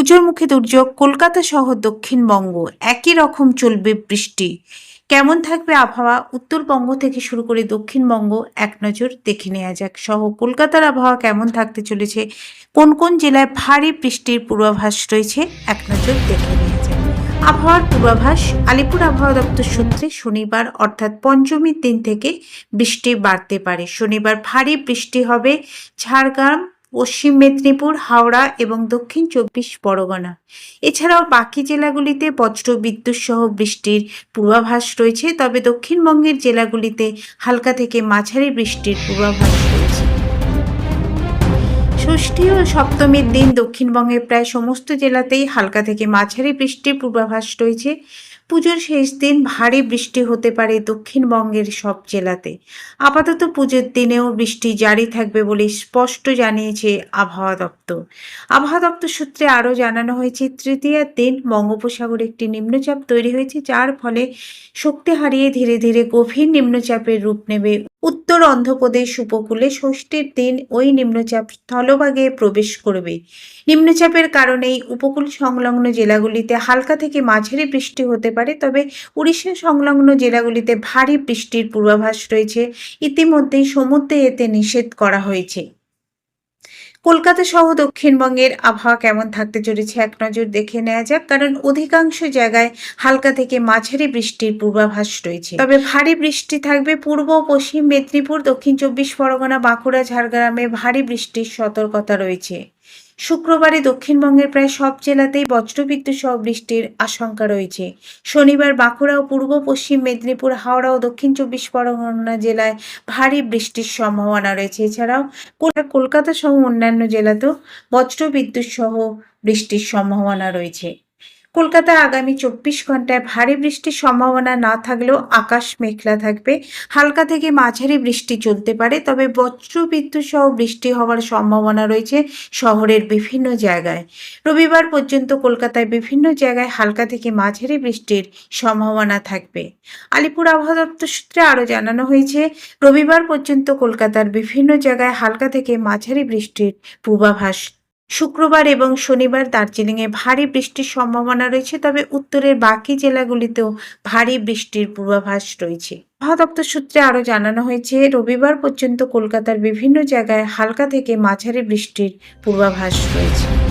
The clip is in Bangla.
পুজোর মুখে দুর্যোগ, কলকাতা সহ দক্ষিণবঙ্গ, একই রকম চলবে বৃষ্টি। কেমন থাকবে আবহাওয়া? উত্তরবঙ্গ থেকে শুরু করে দক্ষিণবঙ্গ এক নজর দেখে নেওয়া যাক। সহ কলকাতার আবহাওয়া কেমন থাকতে চলেছে? কোন কোন জেলায় ভারী বৃষ্টির পূর্বাভাস রয়েছে? এক নজর দেখে নেওয়া যাক। আবহাওয়ার পূর্বাভাস, আলিপুর আবহাওয়া দপ্তর সূত্রে শনিবার অর্থাৎ পঞ্চমীর দিন থেকে বৃষ্টি বাড়তে পারে। শনিবার ভারী বৃষ্টি হবে ঝাড়গ্রাম পশ্চিম মেদিনীপুর, হাওড়া এবং দক্ষিণ চব্বিশ পরগনা। এছাড়াও বাকি জেলাগুলিতে বজ্র বিদ্যুৎ সহ বৃষ্টির পূর্বাভাস রয়েছে, তবে দক্ষিণবঙ্গের জেলাগুলিতে হালকা থেকে মাঝারি বৃষ্টির পূর্বাভাস রয়েছে। ষষ্ঠী ও সপ্তমীর দিন দক্ষিণবঙ্গের প্রায় সমস্ত জেলাতেই হালকা থেকে মাঝারি বৃষ্টির পূর্বাভাস রয়েছে। পুজোর শেষ দিন ভারী বৃষ্টি হতে পারে দক্ষিণবঙ্গের সব জেলাতে। আপাতত পুজোর দিনেও বৃষ্টি জারি থাকবে বলে স্পষ্ট জানিয়েছে আবহাওয়া দপ্তর। আবহাওয়া দপ্তর সূত্রে আরও জানানো হয়েছে, তৃতীয়ার দিন বঙ্গোপসাগরে একটি নিম্নচাপ তৈরি হয়েছে, যার ফলে শক্তি হারিয়ে ধীরে ধীরে গভীর নিম্নচাপের রূপ নেবে উত্তর অন্ধ্রপ্রদেশ উপকূলে ষষ্ঠীর দিন ওই নিম্নচাপ স্থলভাগে প্রবেশ করবে। নিম্নচাপের কারণেই উপকূল সংলগ্ন জেলাগুলিতে হালকা থেকে মাঝারি বৃষ্টি হতে পারে, তবে উড়িষ্যা সংলগ্ন জেলাগুলিতে ভারী বৃষ্টির পূর্বাভাস রয়েছে। ইতিমধ্যেই সমুদ্রে এতে নিষেধ করা হয়েছে। কলকাতা সহ দক্ষিণবঙ্গের আবহাওয়া কেমন থাকতে চলেছে এক নজর দেখে নেওয়া যাক, কারণ অধিকাংশ জায়গায় হালকা থেকে মাঝারি বৃষ্টির পূর্বাভাস রয়েছে। তবে ভারী বৃষ্টি থাকবে পূর্ব পশ্চিম মেদিনীপুর, দক্ষিণ চব্বিশ পরগনা, বাঁকুড়া, ঝাড়গ্রামে ভারী বৃষ্টির সতর্কতা রয়েছে। শুক্রবারে দক্ষিণবঙ্গের প্রায় সব জেলাতেই বজ্রবিদ্যুৎ সহ বৃষ্টির আশঙ্কা রয়েছে। শনিবার বাঁকুড়া ও পূর্ব পশ্চিম মেদিনীপুর, হাওড়া ও দক্ষিণ চব্বিশ পরগনা জেলায় ভারী বৃষ্টির সম্ভাবনা রয়েছে। এছাড়াও কলকাতা সহ অন্যান্য জেলাতেও বজ্রবিদ্যুৎ সহ বৃষ্টির সম্ভাবনা রয়েছে। কলকাতায় আগামী চব্বিশ ঘন্টায় ভারী বৃষ্টির সম্ভাবনা না থাকলেও আকাশ মেঘলা থাকবে। হালকা থেকে মাঝারি বৃষ্টি চলতে পারে, তবে বজ্রবিদ্যুৎ সহ বৃষ্টি হওয়ার সম্ভাবনা রয়েছে শহরের বিভিন্ন জায়গায়। রবিবার পর্যন্ত কলকাতায় বিভিন্ন জায়গায় হালকা থেকে মাঝারি বৃষ্টির সম্ভাবনা থাকবে। আলিপুর আবহাওয়া দপ্তর সূত্রে আরও জানানো হয়েছে, রবিবার পর্যন্ত কলকাতার বিভিন্ন জায়গায় হালকা থেকে মাঝারি বৃষ্টির পূর্বাভাস শুক্রবার এবং শনিবার দার্জিলিংয়ে ভারী বৃষ্টির সম্ভাবনা রয়েছে, তবে উত্তরের বাকি জেলাগুলিতেও ভারী বৃষ্টির পূর্বাভাস রয়েছে। আবহাওয়া দপ্তর সূত্রে আরও জানানো হয়েছে, রবিবার পর্যন্ত কলকাতার বিভিন্ন জায়গায় হালকা থেকে মাঝারি বৃষ্টির পূর্বাভাস রয়েছে।